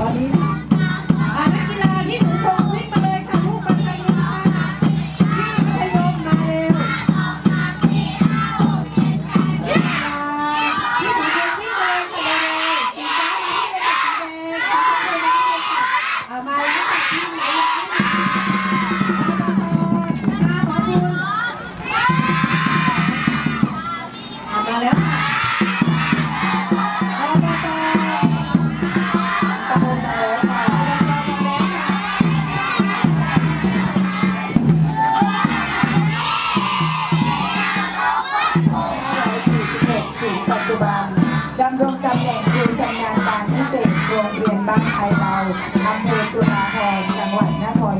Bali. 2546ถึงปัจจุบันดำรงตำแหน่งครูชำนาญการพิเศษโรงเรียนบ้านไทยเราอำเภอจุฬาภรณ์จังหวัดนคร